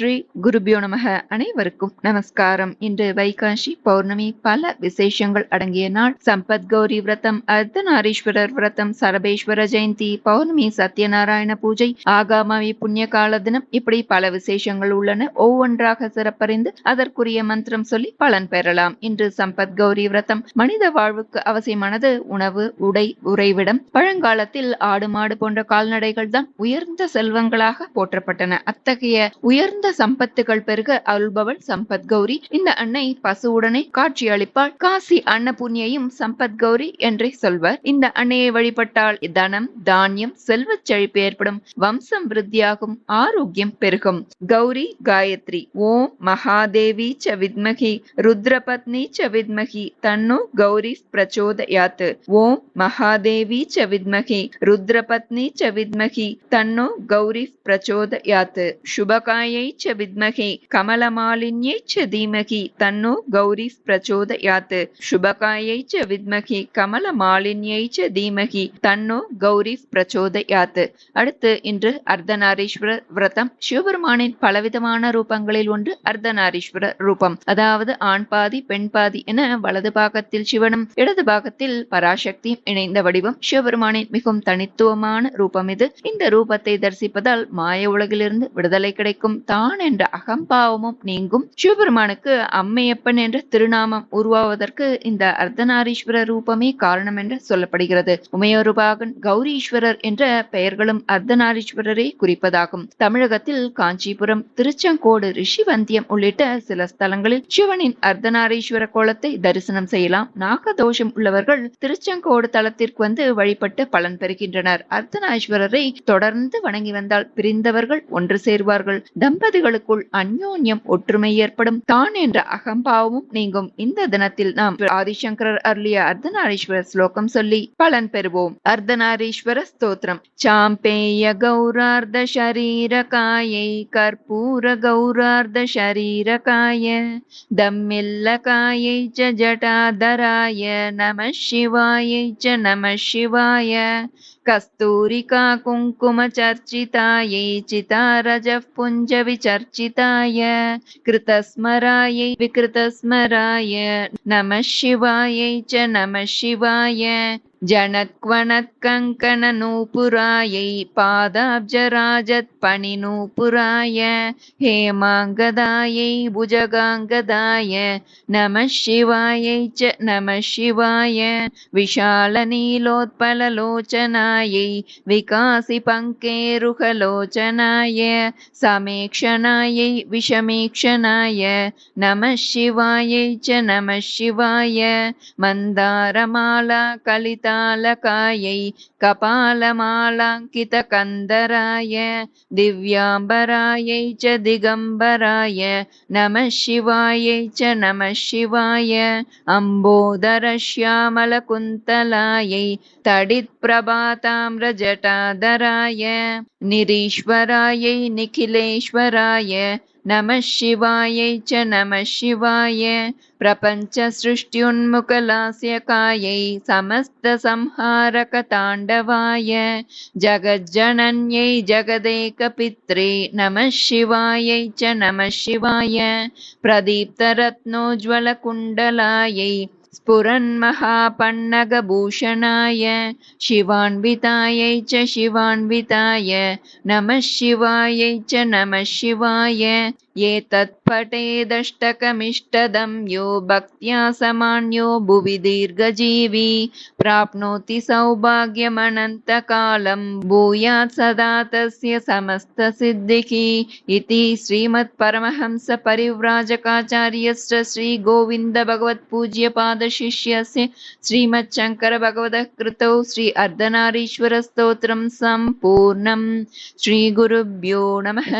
ஸ்ரீ குருபியோ நமக அனைவருக்கும் நமஸ்காரம். இன்று வைகாசி பௌர்ணமி பல விசேஷங்கள் அடங்கிய நாள். சம்பத் கௌரி விரதம் அர்த்தநாரீஸ்வரர் விரதம் சரபேஸ்வர ஜெயந்தி பௌர்ணமி சத்யநாராயண பூஜை ஆகாமவி புண்ணிய கால தினம் இப்படி பல விசேஷங்கள் உள்ளன. ஒவ்வொன்றாக சிறப்பறிந்து அதற்குரிய மந்திரம் சொல்லி பலன் பெறலாம். இன்று சம்பத் கௌரி விரதம் மனித வாழ்வுக்கு அவசியமானது உணவு உடை உறைவிடம். பழங்காலத்தில் ஆடு மாடு போன்ற கால்நடைகள் தான் உயர்ந்த செல்வங்களாக போற்றப்பட்டன. அத்தகைய உயர்ந்த சம்பத்துகள் பெருக அருள்பவள் சம்பத் கௌரி. இந்த அன்னை பசுவுடனே காட்சியளிப்பாள். காசி அன்னபுண்ணியையும் சம்பத் கௌரி என்றே சொல்வர். இந்த அன்னையை வழிபட்டால் தனம் தானியம் செல்வச் செழிப்பு ஏற்படும். வம்சம் விருத்தியாகும் ஆரோக்கியம் பெருகும். கௌரி காயத்ரி ஓம் மகாதேவி ச வித்மகி ருத்ரபத்னி ச வித்மகி தன்னு கௌரி பிரச்சோதயாத் ஓம் மகாதேவி ச வித்மகி ருத்ரபத்னி ச வித்மகி தன்னு கௌரி பிரச்சோதயாத் சுபகாயை च विद्महे कमलमालिन्यै च धीमहि तन्नो गौरी प्रचोदयात् शुभकायै च विद्महे கமலமாலின்யை ச தீமகி தன்னோ கௌரி பிரச்சோதயாத் அடுத்து இன்று அர்த்தநாரீஸ்வரர் விரதம் சிவபெருமானின் பலவிதமான ரூபங்களில் ஒன்று அர்த்தநாரீஸ்வரர் ரூபம் அதாவது ஆண் பாதி பெண் பாதி என வலது பாகத்தில் சிவனும் இடது பாகத்தில் பராசக்தியும் இணைந்த வடிவம் சிவபெருமானின் மிகவும் தனித்துவமான ரூபம் இது இந்த ரூபத்தை தரிசிப்பதால் மாய உலகிலிருந்து விடுதலை கிடைக்கும் தான் என்ற அகம்பாவமும் நீங்கும். சிவபெருமானுக்கு அம்மையப்பன் என்ற திருநாமம் உருவாவதற்கு இந்த அர்த்தநாரீஸ்வரர் ரூபமே காரணம் என்று சொல்லப்படுகிறது. உமையொருபாகன் கௌரீஸ்வரர் என்ற பெயர்களும் அர்த்தநாரீஸ்வரரை குறிப்பதாகும். தமிழகத்தில் காஞ்சிபுரம் திருச்செங்கோடு ரிஷிவந்தியம் உள்ளிட்ட சில ஸ்தலங்களில் சிவனின் அர்த்தநாரீஸ்வர கோலத்தை தரிசனம் செய்யலாம். நாகதோஷம் உள்ளவர்கள் திருச்செங்கோடு தலத்திற்கு வந்து வழிபட்டு பலன் பெறுகின்றனர். அர்த்தநாரீஸ்வரரை தொடர்ந்து வணங்கி வந்தால் பிரிந்தவர்கள் ஒன்று சேர்வார்கள். தம்பதிகளுக்குள் அந்யோன்யம் ஒற்றுமை ஏற்படும். தான் என்ற அகம்பாவமும் நீங்கும். இந்த தினத்தில் நாம் ஆதிசங்கரர் அருளிய அர்த்தநாரீஸ்வர ஸ்லோகம் சொல்லி பலன் பெறுவோம். அர்த்தநாரீஸ்வர ஸ்தோத்திரம். சாம்பேய கௌரார்த்த ஷரீர காயை கற்பூர கௌரார்த்த ஷரீர காய தம்மில்ல காயை ச ஜட்டாதராய நம சிவாயை ச நம சிவாய कस्तूरिका कुङ्कुमचर्चितायै चितारजः पुञ्जविचर्चिताय कृतस्मरायै विकृतस्मराय नमः शिवायै च नमः शिवाय जनक्वणत्कङ्कणनूपुरायै पादाब्जराजत्पणिनूपुराय हेमाङ्गदायै भुजगाङ्गदाय नमः शिवायै च नमः शिवाय विशालनीलोत्पललोचनायै विकासि पङ्केरुहलोचनाय समेक्षणायै विषमीक्षणाय नमः शिवायै च नमः शिवाय मन्दारमाला कलितालकायै कपालमालाङ्कितकन्दराय दिव्याम्बरायै च दिगम्बराय नमः शिवायै च नमः शिवाय अम्बोदरश्यामलकुन्तलायै तडित्प्रभाताम्रजटाधराय निरीश्वरायै निखिलेश्वराय नमः शिवायै च नमः शिवाय। प्रपञ्चसृष्ट्युन्मुखलास्यकायै समस्तसंहारकताण्डवाय। जगज्जनन्यै जगदेकपित्रे नमः शिवायै च नमः शिवाय। प्रदीप्तरत्नोज्ज्वलकुण्डलायै स्फुरन्महापन्नगभूषणाय शिवान्वितायै च शिवान्विताय नमः शिवायै च नमः शिवाय ये तत् यो भक्त्या समान्यो भुवि दीर्घजीवी। प्राप्नोति सौभाग्यमनन्तकालं भूयात् सदा तस्य समस्तसिद्धिः इति श्रीमत्परमहंसपरिव्राजकाचार्यस्य श्रीगोविन्दभगवत्पूज्यपादशिष्यस्य श्रीमच्छङ्करभगवतः कृतौ श्री अर्धनारीश्वरस्तोत्रं सम्पूर्णं श्रीगुरुभ्यो नमः।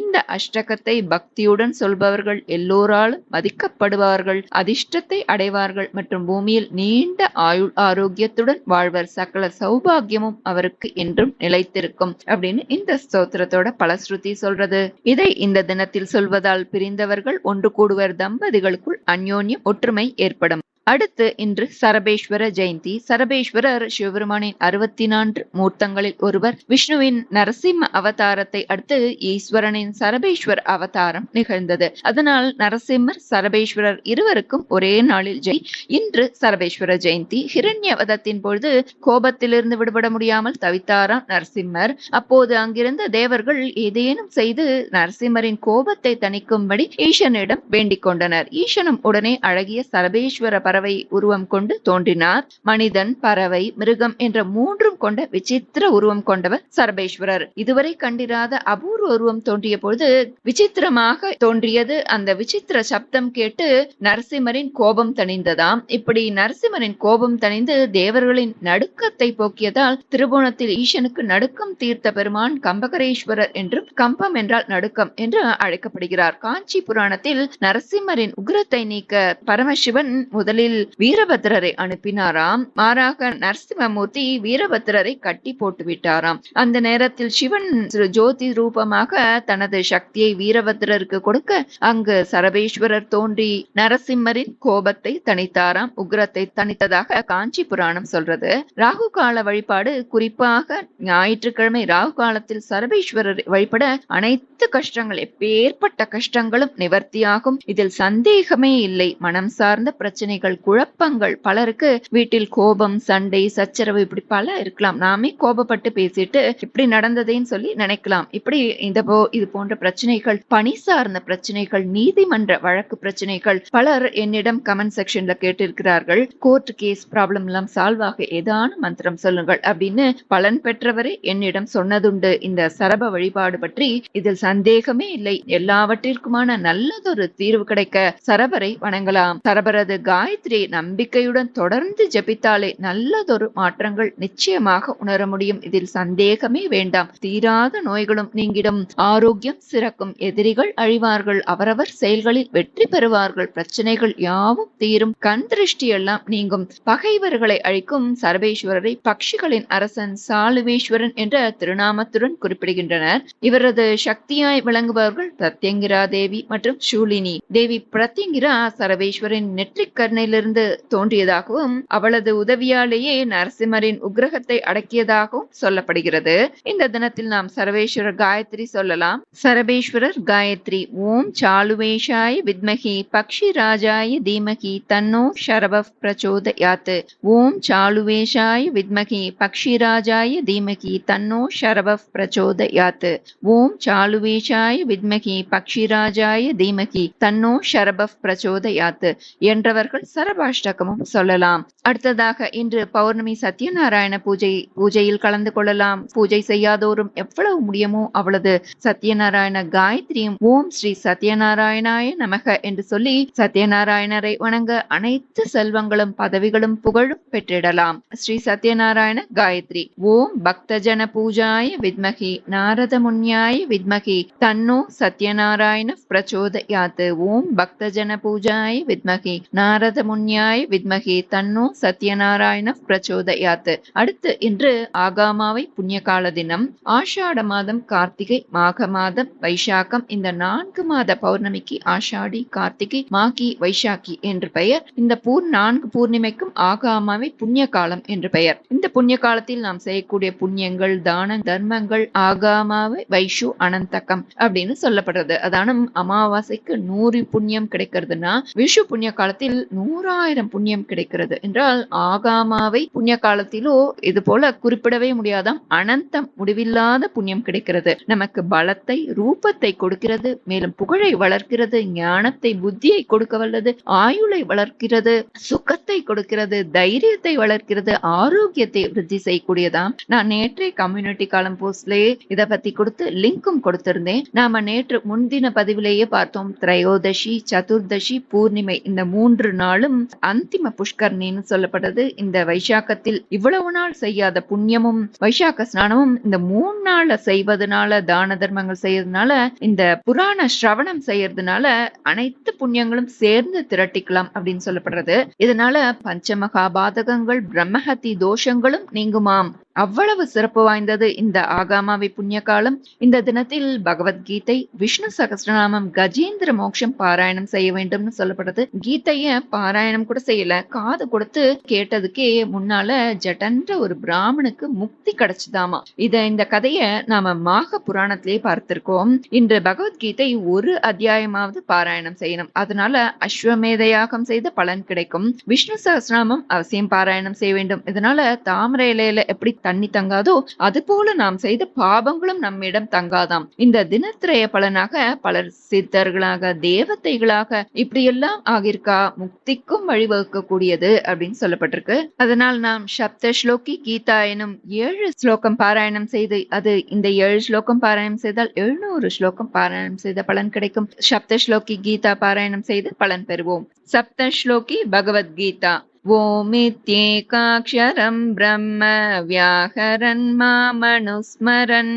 इन्द अष्टकथ பக்தியுடன் சொல்பவர்கள் எல்லோராலும் மதிக்கப்படுவார்கள் அதிர்ஷ்டத்தை அடைவார்கள் மற்றும் பூமியில் நீண்ட ஆயுள் ஆரோக்கியத்துடன் வாழ்வர். சகல சௌபாகியமும் அவருக்கு என்றும் நிலைத்திருக்கும் அப்படின்னு இந்த ஸ்தோத்திரத்தோட பலஸ்ருதி சொல்றது. இதை இந்த தினத்தில் சொல்வதால் பிரிந்தவர்கள் ஒன்று கூடுவர். தம்பதிகளுக்குள் அந்யோன்யம் ஒற்றுமை ஏற்படும். அடுத்து இன்று சரபேஸ்வர ஜெயந்தி. சரபேஸ்வரர் சிவபெருமானின் அறுபத்தி நான்கு மூர்த்தங்களில் ஒருவர். விஷ்ணுவின் நரசிம்ம அவதாரத்தை அடுத்து ஈஸ்வரனின் சரபேஸ்வர் அவதாரம் நிகழ்ந்தது. அதனால் நரசிம்மர் சரபேஸ்வரர் இருவருக்கும் ஒரே நாளில் ஜெய் இன்று சரபேஸ்வர ஜெயந்தி. ஹிரண்யவதத்தின் பொழுது கோபத்திலிருந்து விடுபட முடியாமல் தவித்தாராம் நரசிம்மர்? அப்போது அங்கிருந்த தேவர்கள் ஏதேனும் செய்து நரசிம்மரின் கோபத்தை தணிக்கும்படி ஈசனிடம் வேண்டிக் கொண்டனர். ஈசனும் உடனே அழகிய சரபேஸ்வர பறவை உருவம் கொண்டு தோன்றினார். மனிதன் பறவை மிருகம் என்ற மூன்றும் கொண்ட விசித்திர உருவம் கொண்டவர் சரபேஸ்வரர். இதுவரை கண்டிராத அபூர்வ உருவம் தோன்றிய பொழுது விசித்திரமாக தோன்றியது. அந்த விசித்திர சப்தம் கேட்டு நரசிம்மரின் கோபம் தணிந்ததாம். இப்படி நரசிம்மரின் கோபம் தணிந்து தேவர்களின் நடுக்கத்தை போக்கியதால் திருபுவனத்தில் ஈசனுக்கு நடுக்கம் தீர்த்த பெருமான் கம்பகரேஸ்வரர் என்றும் கம்பம் என்றால் நடுக்கம் என்று அழைக்கப்படுகிறார். காஞ்சி புராணத்தில் நரசிம்மரின் உக்ரத்தை நீக்க பரமசிவன் முதலில் வீரபத்ரரை அனுப்பினாராம். மாறாக நரசிம்மமூர்த்தி வீரபத்ரரை கட்டி போட்டு விட்டாராம் அந்த நேரத்தில் சிவன் ஜோதி ரூபமாக தனது சக்தியை வீரபத்ரருக்கு கொடுக்க அங்கு சரபேஸ்வரர் தோன்றி நரசிம்மரின் கோபத்தை தணித்தாராம். உக்ரத்தை தணித்ததாக காஞ்சி புராணம் சொல்றது. ராகு கால வழிபாடு குறிப்பாக ஞாயிற்றுக்கிழமை ராகு காலத்தில் சரபேஸ்வரர் வழிபட அனைத்து கஷ்டங்கள் எப்பேற்பட்ட கஷ்டங்களும் நிவர்த்தியாகும். இதில் சந்தேகமே இல்லை. மனம் சார்ந்த பிரச்சனைகள் குழப்பங்கள். பலருக்கு வீட்டில் கோபம் சண்டை சச்சரவு இப்படி பல இருக்கலாம். நாமே கோபப்பட்டு பேசிட்டு இப்படி நடந்ததேன்னு சொல்லி நினைக்கலாம். இப்படி இந்த போ- இது போன்ற பிரச்சனைகள் பணி சார்ந்த பிரச்சனைகள் நீதிமன்ற வழக்கு பிரச்சனைகள் பலர் என்னிடம் கமெண்ட் செக்ஷன்ல கேட்டிருக்கிறார்கள். கோர்ட் கேஸ் ப்ராப்ளம் எல்லாம் சால்வ் ஆக ஏதான மந்திரம் சொல்லுங்கள் அப்படின்னு பலன் பெற்றவரே என்னிடம் சொன்னதுண்டு. இந்த சரப வழிபாடு பற்றி இதில் சந்தேகமே இல்லை. எல்லாவற்றிற்குமான நல்லதொரு தீர்வு கிடைக்க சரபரை வணங்கலாம். சரபரது காயத்ரி நம்பிக்கையுடன் தொடர்ந்து ஜபித்தாலே நல்லதொரு மாற்றங்கள் நிச்சயமாக உணர முடியும். இதில் சந்தேகமே வேண்டாம். தீராத நோய்களும் நீங்கிடும். ஆரோக்கியம் சிறக்கும். எதிரிகள் அழிவார்கள். அவரவர் செயல்களில் வெற்றி பெறுவார்கள். பிரச்சனைகள் யாவும் தீரும். கண் திருஷ்டி எல்லாம் நீங்கும். பகைவர்களை அழிக்கும் சர்வேஸ்வரரை பக்ஷிகளின் அரசன் சாலுவேஸ்வரன் என்ற திருநாமத்துடன் குறிப்பிடுகின்றனர். இவரது சக்தியாய் விளங்குபவர்கள் பிரத்யங்கிரா தேவி மற்றும் சூலினி. தேவி பிரத்யங்கிரா சரவேஸ்வரின் நெற்றிக் கண்ணிலிருந்து தோன்றியதாகவும் அவளது உதவியாலேயே நரசிம்மரின் உக்ரகத்தை அடக்கியதாகவும் சொல்லப்படுகிறது. இந்த தினத்தில் நாம் சரவேஸ்வரர் காயத்ரி சொல்லலாம். சரபேஸ்வரர் காயத்ரி ஓம் சாலுவேஷாய வித்மகி பக்ஷி ராஜாய தீமகி தன்னோ ஷரப பிரச்சோதயாத் ஓம் சாலுவேஷாய வித்மகி பக்ஷி ராஜாய தீமகி தன்னோ ஷரப பிரச்சோதயாத் ஓம் சாலுவேஷாய வித்மகி பக்ஷி ராஜாய தீமகி தன்னோ ஷரப பிரச்சோதயாத் என்றவர்கள் சரபாஷ்டகமும் சொல்லலாம். அடுத்ததாக இன்று பௌர்ணமி சத்யநாராயண பூஜை பூஜையில் கலந்து கொள்ளலாம். பூஜை செய்யாதோரும் எவ்வளவு முடியுமோ அவ்வளவு சத்யநாராயண காயத்ரியும் ஓம் ஸ்ரீ சத்யநாராயணாய நமக என்று சொல்லி சத்யநாராயணரை வணங்க அனைத்து செல்வங்களும் பதவிகளும் புகழும் பெற்றிடலாம். ஸ்ரீ சத்யநாராயண காயத்ரி. ஓம் பக்தஜன பூஜாய வித்மகி. நாரத முன்யாய வித்மகி. தன்னோ சத்யநாராயண பிரச்சோதயாத்து. ஓம் பக்தஜன பூஜாய வித்மகி. நாரத முன்யாய வித்மகி தன்னு சத்யநாராயண பிரச்சோதயாத் அடுத்து இன்று ஆகாமாவை புண்ணிய கால தினம் ஆஷாட மாதம் கார்த்திகை மாக மாதம் வைசாக்கம் இந்த நான்கு மாத பௌர்ணமிக்கு ஆஷாடி கார்த்திகை மாகி வைசாக்கி என்று பெயர். இந்த பூர் நான்கு பூர்ணிமைக்கும் ஆகாமாவை புண்ணிய காலம் என்று பெயர். இந்த புண்ணிய காலத்தில் நாம் செய்யக்கூடிய புண்ணியங்கள் தான தர்மங்கள் ஆகாமாவை வைஷு அனந்தகம் அப்படின்னு சொல்லப்படுறது. அதான அமாவாசைக்கு நூறு புண்ணியம் கிடைக்கிறதுனா விஷு புண்ணிய காலத்தில் நூறு நூறாயிரம் புண்ணியம் கிடைக்கிறது என்றால் ஆகாமாவை புண்ணிய காலத்திலோ இது போல குறிப்பிடவே முடியாதாம். அனந்தம் முடிவில்லாத புண்ணியம் கிடைக்கிறது. நமக்கு பலத்தை ரூபத்தை கொடுக்கிறது. மேலும் புகழை வளர்க்கிறது. ஞானத்தை புத்தியை கொடுக்க வல்லது. ஆயுளை வளர்க்கிறது. சுகத்தை கொடுக்கிறது. தைரியத்தை வளர்க்கிறது. ஆரோக்கியத்தை விருத்தி செய்யக்கூடியதாம். நான் நேற்றே கம்யூனிட்டி காலம் போஸ்ட்லயே இதை பத்தி கொடுத்து லிங்க்கும் கொடுத்திருந்தேன். நாம நேற்று முன்தின பதிவிலேயே பார்த்தோம். திரையோதசி சதுர்தசி பூர்ணிமை இந்த மூன்று நாள் நாளும் அந்திம புஷ்கர்ணின்னு சொல்லப்பட்டது இந்த வைசாக்கத்தில் இவ்வளவு நாள் செய்யாத புண்ணியமும் வைசாக்க ஸ்நானமும் இந்த மூணு நாள்ல செய்வதனால தான தர்மங்கள் செய்யறதுனால இந்த புராண ஸ்ரவணம் செய்யறதுனால அனைத்து புண்ணியங்களும் சேர்ந்து திரட்டிக்கலாம் அப்படின்னு சொல்லப்படுறது. இதனால பஞ்சமகா பாதகங்கள் பிரம்மஹத்தி தோஷங்களும் நீங்குமாம். அவ்வளவு சிறப்பு வாய்ந்தது இந்த ஆகாமாவி புண்ணிய காலம் இந்த தினத்தில் பகவத்கீதை விஷ்ணு சகசிரநாமம் கஜேந்திர மோட்சம் பாராயணம் செய்ய வேண்டும்னு சொல்லப்படுது கீதைய பாராயணம் கூட செய்யல. காது கொடுத்து கேட்டதுக்கே முன்னால ஜடன்ற ஒரு பிராமணுக்கு முக்தி கிடைச்சுதாமா. இத இந்த கதைய நாம மாக புராணத்திலே பார்த்திருக்கோம். இன்று பகவத்கீதை ஒரு அத்தியாயமாவது பாராயணம் செய்யணும். அதனால அஸ்வமேத யாகம் செய்த பலன் கிடைக்கும். விஷ்ணு சகசிரநாமம் அவசியம் பாராயணம் செய்ய வேண்டும். இதனால தாமரை இலையில எப்படி தண்ணி தங்காதோ அது போல நாம் செய்த பாபங்களும் நம்மிடம் தங்காதாம். இந்த தினத்திரைய பலனாக பலர் சித்தர்களாக தேவதைகளாக இப்படியெல்லாம் ஆகியிருக்கா? முக்திக்கும் வழிவகுக்கக்கூடியது அப்படின்னு சொல்லப்பட்டிருக்கு. அதனால் நாம் சப்த ஸ்லோகி கீதா எனும் ஏழு ஸ்லோகம் பாராயணம் செய்து அது இந்த ஏழு ஸ்லோகம் பாராயணம் செய்தால் எழுநூறு ஸ்லோகம் பாராயணம் செய்த பலன் கிடைக்கும். சப்த ஸ்லோகி கீதா பாராயணம் செய்து பலன் பெறுவோம். சப்த ஸ்லோகி பகவத்கீதா ओमित्येकाक्षरं ब्रह्म व्याहरन् मामनुस्मरन्।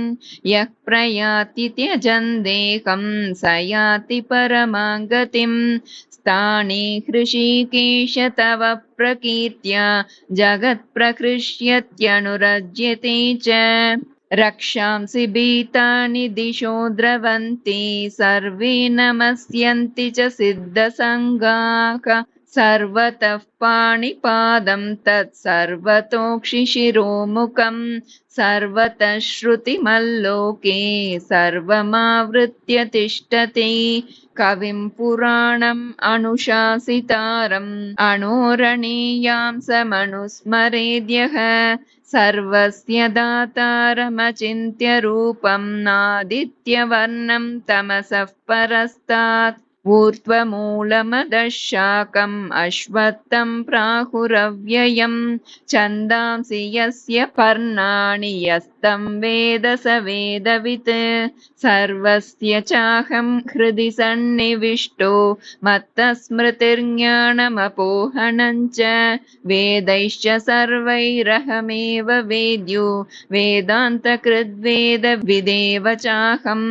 यः प्रयाति त्यजन् देहं स याति परमां गतिं स्थाने हृषीकेश तव प्रकीर्त्या जगत्प्रकृष्यत्यनुरज्यते च। रक्षांसि भीतानि दिशो द्रवन्ति सर्वे नमस्यन्ति च सिद्धसङ्गाः सर्वतः पाणिपादं तत्सर्वतोक्षिशिरोमुखं सर्वतः श्रुतिमल्लोके सर्वमावृत्य तिष्ठति। कविं पुराणम् अनुशासितारम् अणोरणीयां समनुस्मरेद्यः। सर्वस्य दातारमचिन्त्य रूपं नादित्यवर्णं तमसः परस्तात् ऊर्ध्वमूलमदः शाकम् अश्वत्थं प्राहुरव्ययम् छन्दांसि यस्य पर्णानि यस्तं वेद स वेदवित्। सर्वस्य चाहं हृदि सन्निविष्टो मत्तस्मृतिर्ज्ञानमपोहनं च। वेदैश्च सर्वैरहमेव वेद्यो वेदान्तकृद्वेदविदेव चाहं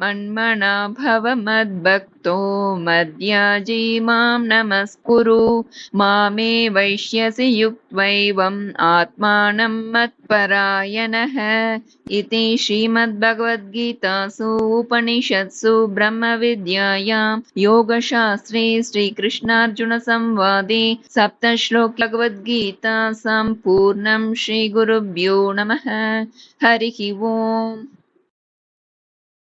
मन्मना भव मद्भक्तो मद्याजी मां नमस्कुरु। मामे वैश्यसि युक्त्वैवम् आत्मानं मत्परायणः। इति श्रीमद्भगवद्गीतासु उपनिषत्सु ब्रह्मविद्यायां योगशास्त्रे श्रीकृष्णार्जुनसंवादे सप्तश्लोक भगवद्गीता सम्पूर्णं श्रीगुरुभ्यो नमः। हरिः ओम्